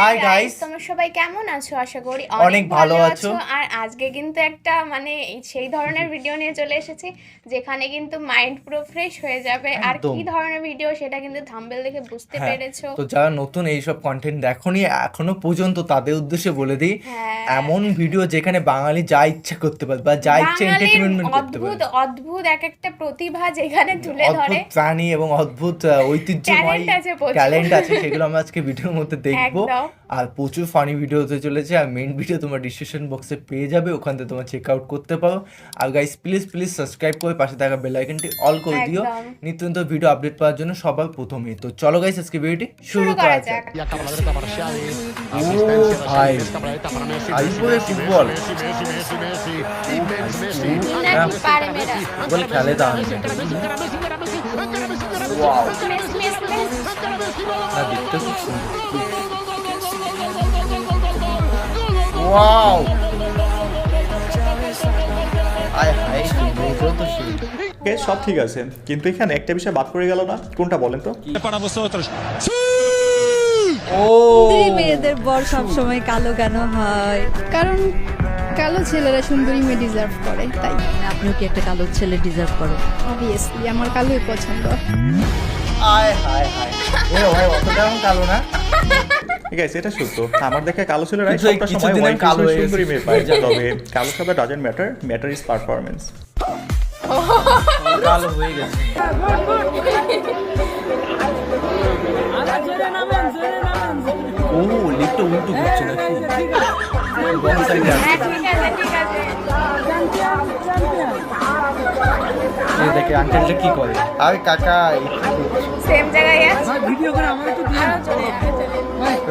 Hi guys তোমরা সবাই কেমন আছো? আশা করি অনেক ভালো আছো। আর আজকে কিন্তু একটা মানে সেই ধরনের ভিডিও নিয়ে চলে এসেছি যেখানে কিন্তু মাইন্ড পুরো ফ্রেশ হয়ে যাবে। আর কি ধরনের ভিডিও সেটা কিন্তু থাম্বেল দেখে বুঝতে হ্যাঁ, পেরেছ। তো যারা নতুন এইসব কন্টেন্ট দেখোনি এখনও পর্যন্ত তাদের উদ্দেশ্যে বলে দিই হ্যাঁ। এমন ভিডিও যেখানে বাঙালি যা ইচ্ছা করতে পারে বা যা ইচ্ছা বাঙালির এন্টারটেনমেন্ট করতে অদ্ভুত পারে। অদ্ভুত এক একটা প্রতিভা যেখানে তুলে ধরে। অদ্ভুত প্রাণী এবং অদ্ভুত ঐতিহ্যময় আছে ট্যালেন্ট আছে সেগুলো আমরা আজকে ভিডিওর মধ্যে দেখব। আর প্রচুর ফানি ভিডিও হতে চলেছে আর মেন ভিডিও তোমার ডিসক্রিপশন বক্সে পেয়ে যাবে ওখান থেকে তোমার চেক আউট করতে পারো আর গাইস প্লিজ প্লিজ সাবস্ক্রাইব করে পাশে থাকা বেল আইকনটি অল করে দিও একদম। নিত্য নতুন ভিডিও আপডেট পাওয়ার জন্য সবার প্রথমেই তো চলো গাইস আজকে ভিডিওটি শুরু করা যাক যাক Y acaba la derecha para Xavi. Oh, Asistencia de ay. Xavi. Esta paradeta para Messi. Ahí Messi, fue de Messi, fútbol. Messi, Messi, Messi, Messi. Immens Messi. নাকি পারে মেরা বল খেলে ওয়াও দেখতে খুব সুন্দর ওয়াও আয় হায় তো সব ঠিক আছে। কিন্তু এখানে একটা বিষয় বাদ পড়ে গেল না? কোনটা বলেন তো? ও। মেয়েদের বর সবসময় কালো কেন হয়? কারণ কালো ছেলেরা সুন্দরী মেয়ে ডিজার্ভ করে তাই। আপনিও কি একটা কালো ছেলে ডিজার্ভ করে? অবভিয়াসলি আমার কালোই পছন্দ। আয় হায় হায়। এ ভাই অতটা আমি কালো না? ঠিক আছে এটা সত্য। আমার দেখা কালো কিন্তু এই সবটা সময় কিছুদিন কালো হয়ে সুন্দরী মেয়ে পায়। তবে কালো সাদা doesn't matter matter is performance কালো হয়ে গেছে। ও লিফটটা উল্টো ঘুরছে নাকি? আছে। হ্যাঁ এই দেখে আঙ্কেলটা কি করে? আরে কাকা? সেম জায়গায় আছে? ভিডিও করে আমার একটু দিয়ে চলে চলে তো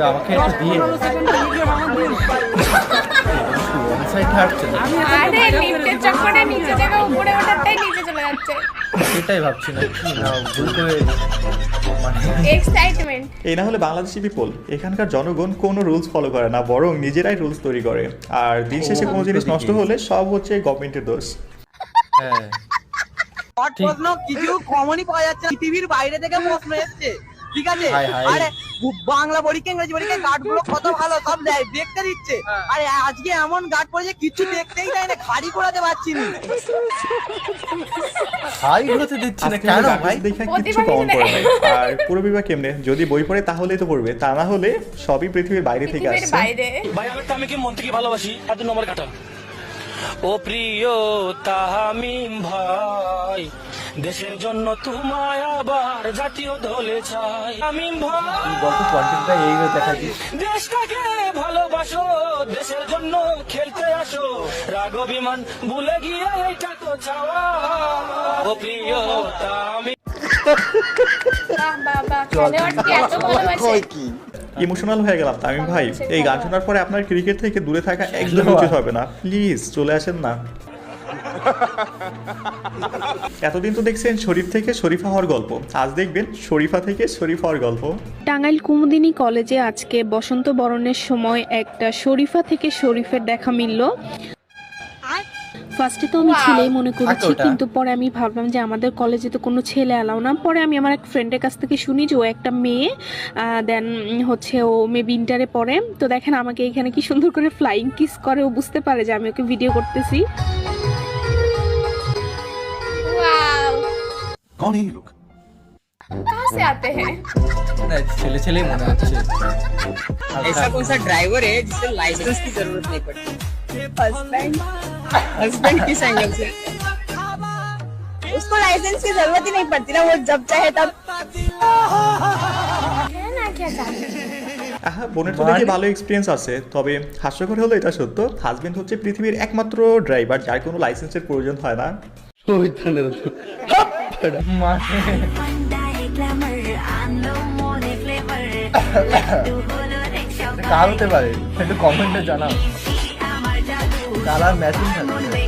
আমাকে একটু দিয়ে সেটাই ভাবছি না ভুল করে মানে এই না হলে বাংলাদেশি পিপল এখানকার জনগণ কোনো রুলস ফলো করে না বরং নিজেরাই রুলস তৈরি করে। আর দিন শেষে কোনো জিনিস নষ্ট হলে সব হচ্ছে গভর্নমেন্টের দোষ। হ্যাঁ। কিছু কমনই পাওয়া যাচ্ছে। পৃথিবীর বাইরে থেকে প্রশ্ন এসছে। ঠিক আছে। আরে বাংলা পরীক্ষা ইংরেজি পরীক্ষা গার্ডগুলো কত ভালো সব দেয়, দেখতে দিচ্ছে। আরে আজকে এমন গার্ড পড়েছে কিছু দেখতেই দেয় না খাড়ি করাতে পারছি না। হাই হতে দিচ্ছি না কেন ভাই? দেখে কিছু পড়ে নাই। আর পুরো বিভাগ কেমনে? যদি বই পড়ে তাহলেই তো পড়বে। তা না হলে সবই পৃথিবীর বাইরে থেকে আসছে। ভাই আমি তো আমি কি মন থেকে ভালোবাসি? আর দু নম্বর কাটা। ও প্রিয় তাহামিম ভাই। দেশের জন্য তোমায় আবার জাতীয় দলে চাই। ভাই গত কন্টেন্টটা এই দেখা দেশটাকে ভালোবাসো দেশের জন্য খেলতে আসো। রাগ অভিমান ভুলে গিয়ে এটা তো চাওয়া। ও প্রিয় ভালোবাসে ইমোশনাল হয়ে গেলাম তামিম ভাই। এই গান শোনার পরে আপনার ক্রিকেট থেকে দূরে থাকা একদম উচিত হবে না। প্লিজ চলে আসেন না। এতদিন তো দেখছেন শরীফ থেকে শরীফা হওয়ার গল্প। আজ দেখবেন শরীফা থেকে শরীফ হওয়ার গল্প। টাঙ্গাইল কুমুদিনী কলেজে আজকে বসন্ত বরণের সময় একটা শরীফা থেকে শরীফের দেখা মিলল। ফার্স্টে তো আমি ছেলেই মনে করেছি কিন্তু পরে আমি ভাবলাম যে আমাদের কলেজে তো কোনো ছেলে অ্যালাউ না। পরে আমি আমার এক ফ্রেন্ডের কাছ থেকে শুনি যে ও একটা মেয়ে দেন হচ্ছে ও মেবি ইন্টারে পড়ে। তো দেখেন আমাকে এখানে কি সুন্দর করে ফ্লাইং কিস করে ও বুঝতে পারে যে আমি ওকে ভিডিও করতেছি। कौन है ये लोग कहाँ से आते हैं না ছেলে ছেলেই মনে হচ্ছে ऐसा कौन सा ड्राइवर है जिसे लाइसेंस की जरूरत नहीं पड़ती हस्बैंड हस्बैंड किस एंगल से उसको लाइसेंस की जरूरत ही नहीं पड़ती ना वो जब चाहे तब कहना क्या चाहते हैं আহা বোনের তো দেখি ভালো এক্সপিরিয়েন্স আছে তবে হাস্যকর হলো এটা সত্য হাজবেন্ড হচ্ছে পৃথিবীর একমাত্র ড্রাইভার যার কোনো লাইসেন্সের প্রয়োজন হয় না মানে কার হতে পারে? একটু কমেন্টে জানাও। কালার ম্যাচিং থাকবে?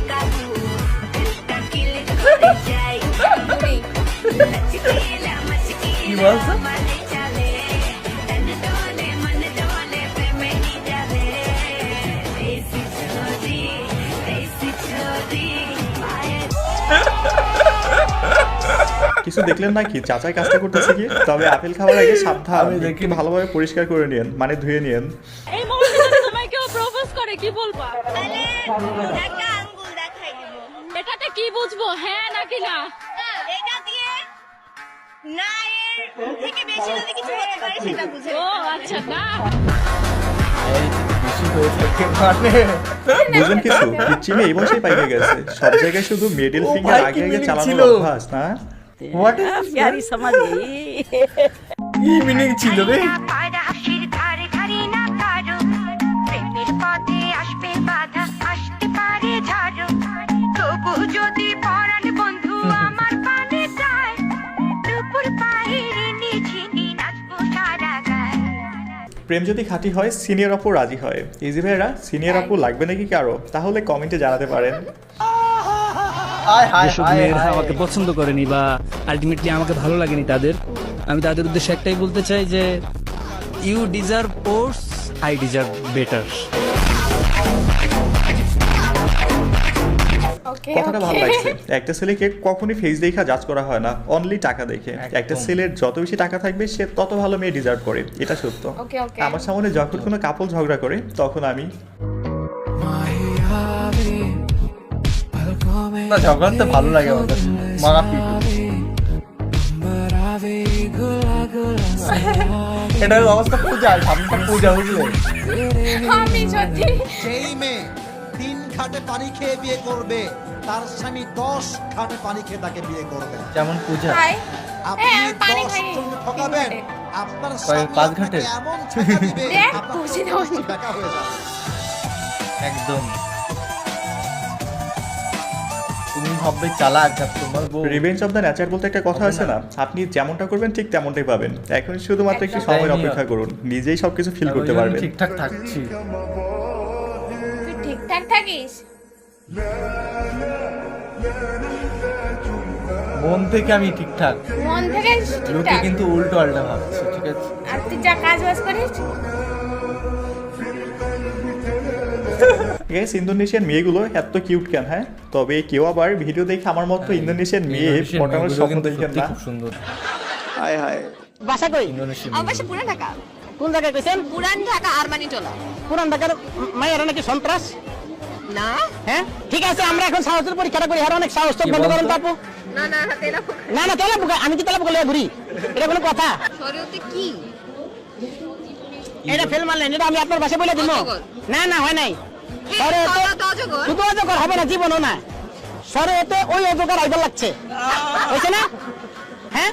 কি বলছো? কিছু দেখলেন নাকি? চাচাই কাজটা করতেছে কি? তবে আপেল খাওয়ার আগে সাবধান আমি একটু ভালোভাবে পরিষ্কার করে নিন মানে ধুয়ে নিন এই মুহূর্তে তোমায় কেউ প্রপোজ করে কি বলবা? একটা আঙ্গুল দেখাই দিব। এটাতে কি বুঝব? হ্যাঁ নাকি না? এটা দিয়ে না এর থেকে বেশি যদি কিছু হতে পারে সেটা বুঝে ও আচ্ছা না। মানে? বুঝলেন কিছু? এই বয়সেই পাইকে গেছে। সব জায়গায় শুধু মিডল ফিঙ্গার আগে আগে চালানোর অভ্যাস না? হোয়াট প্যারি সমাজ কি মিনিং ছিল রে? প্রেম যদি খাঁটি হয় সিনিয়র আপু রাজি হয়। ইজি ভাইরা সিনিয়র আপু লাগবে নাকি কারও? তাহলে কমেন্টে জানাতে পারেন। হায় যেসব মেয়েরা আমাকে পছন্দ করেনি বা আলটিমেটলি আমাকে ভালো লাগেনি তাদের আমি তাদের উদ্দেশ্যে একটাই বলতে চাই যে you deserve course I deserve better কথাটা ভালো লাগছে? একটা ছেলেকে কখনই ফেস দেখা জাজ করা হয় না অনলি টাকা দেখে। একটা ছেলের যত বেশি টাকা থাকবে সে তত ভালো মেয়ে ডিজার্ভ করে এটা সত্য। ওকে ওকে আমার সামনে যখন কোনো কাপল ঝগড়া করে তখন আমি না ঝগড়া তো ভালো লাগে আমাদের। মারাপি এটার অবস্থা পূজা সামনেটা পূজা বুঝলে? আমি সত্যি সেই মেয়ে তিন খাটে পানি খেয়ে বিয়ে করবে তার স্বামী দশ খাটে পানি খেয়ে তাকে বিয়ে করবে। যেমন পূজা। আপনি হ্যাঁ, দশ। ঠকাবেন আপনার স্বামী পাঁচ ঘাটে? এমন ঠকা দিবে আপনার হয়ে যাবে। একদম। ভাববে চালাক আর তোমার বউ। রিভেঞ্জ অফ দ্য নেচার বলতে একটা কথা আছে না। আপনি যেমনটা করবেন ঠিক তেমনটাই পাবেন। এখন শুধুমাত্র একটু নিয়ে। অপেক্ষা করুন। নিজেই সবকিছু ফিল করতে পারবেন। ঠিকঠাক থাকছি। তুই ঠিকঠাক থাকিস? মন থেকে আমি ঠিকঠাক। মন থেকে লোকে ঠিকঠাক? কিন্তু উল্টো আল্টা ভাবছে ঠিক আছে? আর তুই যা কাজ বাজ করিস? গ্যাস ইন্দোনেশিয়ান মেয়েগুলো এত কিউট কেন হ্যাঁ? তবে কেউ আবার ভিডিও দেখে আমার মতো ইন্দোনেশিয়ান মেয়ে পটানোর স্বপ্ন দেখেন না। খুব সুন্দর। হায় হায়। বাসা কই? ইন্দোনেশিয়ান অবশ্য মেয়েগুলো। পুরান ঢাকা। কোন জায়গায় কইছেন? পুরান ঢাকা আরমানি টোলা পুরান ঢাকার মায়েরা নাকি সন্ত্রাস? না। হ্যাঁ? ঠিক আছে আমরা এখন সাহসের পরীক্ষাটা করি। আর অনেক সাহস তো বন্ধ করেন বলতো? তো আপু। না না না তেলা না না তেলা পোকা আমি কি তেলা পোকা লিয়ে ঘুরি? এটা কোনো কথা? শরীয়তে কি? এটা ফেল মারলেন এটা আমি আপনার বাসায় বলে দিব। না না হয় নাই। শুধু অজগর হবে না জীবনও না। সরে এতে ওই অজগর আইবার লাগছে। না? হ্যাঁ?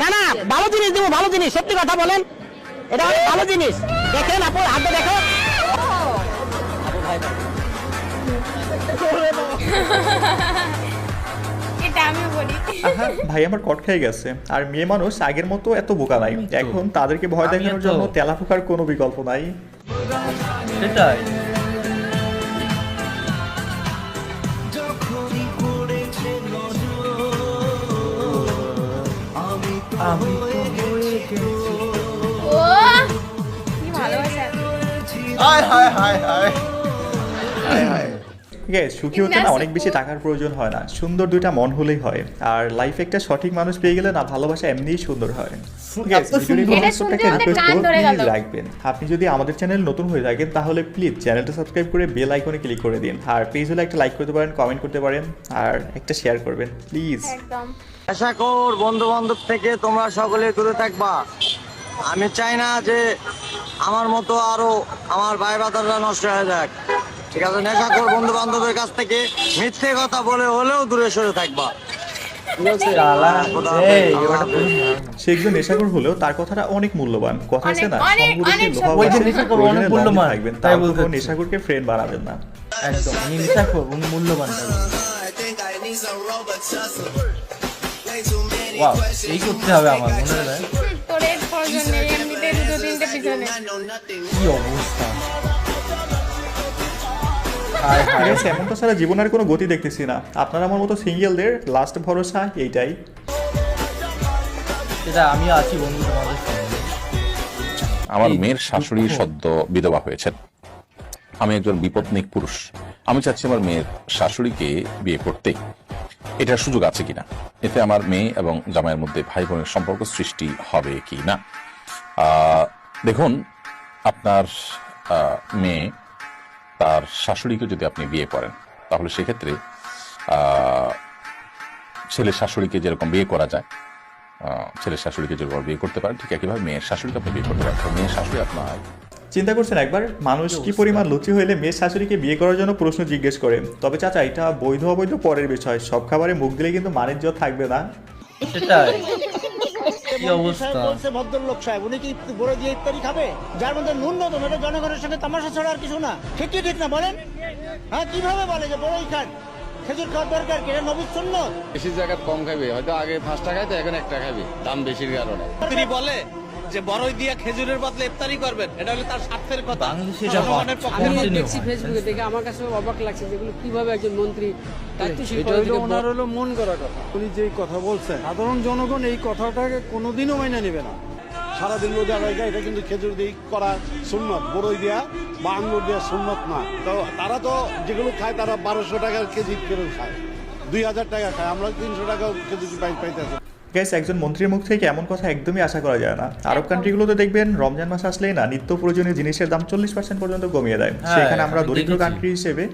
না না ভালো জিনিস দিব ভালো জিনিস। সত্যি কথা বলেন। এটা অনেক ভালো জিনিস। দেখেন আপু হাতে দেখো। ভাই আমার কট খেয়ে গেছে। আর মেয়ে মানুষ আগের মতো এত বোকা নাই। এখন তাদেরকে ভয় দেখানোর জন্য তেলা ফোকার কোনো বিকল্প নাই। সেটাই। আমি তো হয়ে গেছি ও কি ভালোবাসা হায় হায়। হায় হায়। সুখী হতে না অনেক বেশি টাকার প্রয়োজন হয় না। সুন্দর দুইটা মন হলেই হয়। আর লাইফে একটা সঠিক মানুষ পেয়ে গেলে না ভালোবাসা এমনিই সুন্দর হয়। রাখবেন। আপনি যদি আমাদের চ্যানেল নতুন হয়ে থাকেন তাহলে প্লিজ চ্যানেলটা সাবস্ক্রাইব করে বেল আইকনে ক্লিক করে দিন। আর পেজ হলে একটা লাইক করতে পারেন কমেন্ট করতে পারেন আর একটা শেয়ার করবেন প্লিজ আশা কর বন্ধু বান্ধব থেকে তোমরা সকলে দূরে থাকবা। আমি চাই না যে আমার মতো আরও আমার ভাই বাদাররা নষ্ট হয়ে যাক। ঠিক আছে নেশা কর বন্ধু বান্ধবের কাছ থেকে। মিথ্যে কথা বলে হলেও দূরে সরে থাকবা। শালা, খোদা এই, হাফেজ, ওটা আল্লাহ পুরো হাফেজ। সে একজন নেশাখোর হলেও তার কথাটা অনেক মূল্যবান। কথা আছে না? থাকবেন। তাই বলতে নেশাখোরকে ফ্রেন্ড বানাবেন একদম নেশাখোর উনি মূল্যবান এই করতে হবে আমার মনে হয়। কি অবস্থা? হায় হায় Guys, এমনটা ছাড়া জীবন আর কোনো গতি দেখতেছি না। আপনারা আমার মতো সিঙ্গেলদের লাস্ট ভরসা এইটাই। এটা আমি আছি বন্ধু তোমাদের আমার মেয়ের শাশুড়ি সদ্য বিধবা হয়েছেন। আমি একজন বিপত্নিক পুরুষ। আমি চাচ্ছি আমার মেয়ের শাশুড়িকে বিয়ে করতে। এটার সুযোগ আছে কিনা? এতে আমার মেয়ে এবং জামাইয়ের মধ্যে ভাই বোনের সম্পর্ক সৃষ্টি হবে কি না আহ, দেখুন আপনার আহ, মেয়ে তার শাশুড়িকে যদি আপনি বিয়ে করেন তাহলে সেক্ষেত্রে ছেলের শাশুড়িকে যেরকম বিয়ে করা যায় ছেলের শাশুড়িকে যেরকম বিয়ে করতে পারেন ঠিক একইভাবে মেয়ের শাশুড়িকে আপনি বিয়ে করতে পারেন। তো মেয়ের শাশুড়ি আপনার চিন্তা করছেন একবার? মানুষ কি পরিমাণ লুচি হইলে মেয়ের শাশুড়িকে বিয়ে করার জন্য প্রশ্ন জিজ্ঞেস করে? তবে চাচা এটা বৈধ অবৈধ পরের বিষয়। সব খাবারে মুখ দিলে কিন্তু মানের জোর থাকবে না। সেটাই। কি অবস্থা? বলছে ভদ্রলোক সাহেব উনি কি বড় দিয়ে ইফতারি খাবে? যার মধ্যে ন্যূনতম এটা জনগণের সঙ্গে তামাশা ছাড়া আর কিছু না। ঠিক কি ঠিক না বলেন? হ্যাঁ কীভাবে বলে যে বড়ই খান? খেজুর খাওয়ার দরকার কি? এটা নবীর শূন্য বেশি জায়গা কম খাবে হয়তো আগে পাঁচটা খাইতো এখন একটা খাবি দাম বেশির কারণে। তিনি বলে যে বড়ই দিয়া খেজুরের বদলে ইফতারি করবেন এটা হলো তার স্বার্থের কথা। জনগণের পক্ষে ফেসবুকে দেখে আমার কাছে অবাক লাগছে যেগুলো কীভাবে একজন মন্ত্রী এটা হলো ওনার হলো মন করা কথা। উনি যেই কথা বলছেন সাধারণ জনগণ এই কথাটাকে কোনোদিনও মাইনে নেবে না। সারাদিন রোজা রেখে এটা কিন্তু খেজুর দিয়ে করা সুন্নত। বড়ই দেওয়া বা আঙ্গুর দেওয়া সুন্নত না। তো তারা তো যেগুলো খায় তারা বারোশো টাকার কেজি করে খায়। দুই হাজার টাকা খায়। আমরা তিনশো টাকা কেজি পাই পাইতেছি। গ্যাস একজন মন্ত্রীর মুখ থেকে এমন কথা একদমই আশা করা যায় না। আরব কান্ট্রিগুলোতে দেখবেন রমজান মাস আসলেই না নিত্য প্রয়োজনীয় জিনিসের দাম চল্লিশ পার্সেন্ট পর্যন্ত কমিয়ে দেয়। হ্যাঁ, সেখানে আমরা দরিদ্র কান্ট্রি হিসেবে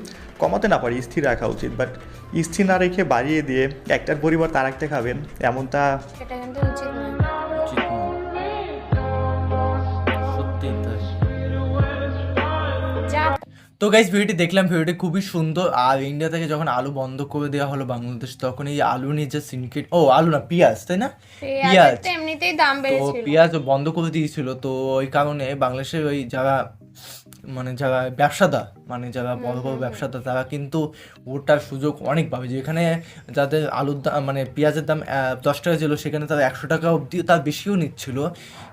কমাতে না পারি স্থির রাখা উচিত। বাট স্থির না রেখে বাড়িয়ে দিয়ে একটার পরিবার তার একটা খাবেন এমনটা সেটা কিন্তু উচিত নয়। উচিত তো গাইজ ভিডিওটি দেখলাম ভিডিওটি খুবই সুন্দর। আর ইন্ডিয়া থেকে যখন আলু বন্ধ করে দেওয়া হলো বাংলাদেশ তখন এই আলু নিয়ে যে সিনকেট ও আলু না পেঁয়াজ তাই না? পেঁয়াজ তো এমনিতেই দাম বেড়েছিল। পেঁয়াজ বন্ধ করে দিয়েছিল। তো ওই কারণে বাংলাদেশের ওই যারা মানে যারা ব্যবসাদার মানে যারা বড় বড় ব্যবসাদার তারা কিন্তু ওটার সুযোগ অনেক পাবে। যেখানে যাদের আলুর দাম মানে পেঁয়াজের দাম দশ টাকা ছিল সেখানে তারা একশো টাকা অবধি তার বেশিও নিচ্ছিল।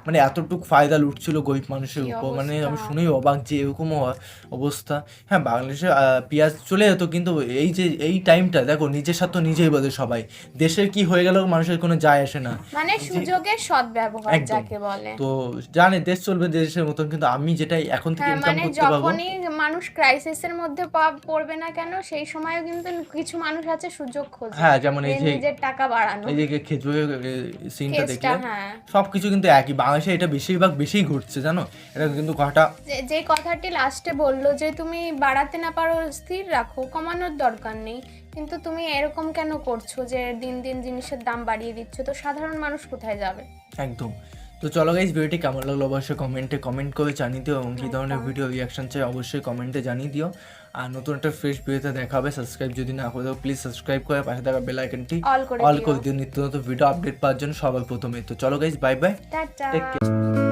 মানে এতটুকু ফায়দা লুটছিল গরিব মানুষের উপর। মানে আমি শুনেই অবাক যে এরকম অবস্থা। হ্যাঁ বাংলাদেশে পেঁয়াজ চলে যেত কিন্তু এই যে এই টাইমটা দেখো নিজের সাথে নিজেই বোঝে সবাই। দেশের কি হয়ে গেল মানুষের কোনো যায় আসে না। মানে সুযোগের সদ্ব্যবহার। যাকে বলে। তো জানে দেশ চলবে দেশের মতন কিন্তু আমি যেটাই এখন থেকে হ্যাঁ ইনকাম মানে করতে পারব যখনই মানুষ ক্রাইসিসের মধ্যে পড়বে না কেন? সেই সময়ও কিন্তু কিছু মানুষ আছে সুযোগ খোঁজে। হ্যাঁ, যেমন এই যে নিজের টাকা বাড়ানো। এই যে খেজুরের সিনটা দেখলে হ্যাঁ। সব কিছু কিন্তু একই। বাংলাদেশে এটা বেশিরভাগ বেশি ঘটছে জানো? এটা কিন্তু কথাটা যে কথাটি লাস্টে বলল যে তুমি বাড়াতে না পারো স্থির রাখো কমানোর দরকার নেই। কিন্তু তুমি এরকম কেন করছ যে দিন দিন জিনিসের দাম বাড়িয়ে দিচ্ছ? তো সাধারণ মানুষ কোথায় যাবে? একদম। তো চলো গাইজ ভিডিওটি কেমন লাগল অবশ্যই কমেন্টে কমেন্ট করে জানিয়ে দিও এবং কী ধরনের ভিডিও রিয়াকশন চাই অবশ্যই কমেন্টে জানিয়ে দিও। আর নতুন একটা ফ্রেশ ভিডিওতে দেখা হবে। সাবস্ক্রাইব যদি না করে প্লিজ সাবস্ক্রাইব করে পাশে থাকা বেল আইকনটি অল করে দিও। নিত্য নতুন ভিডিও আপডেট পাওয়ার জন্য সবার প্রথমে। তো চলো guys bye bye take care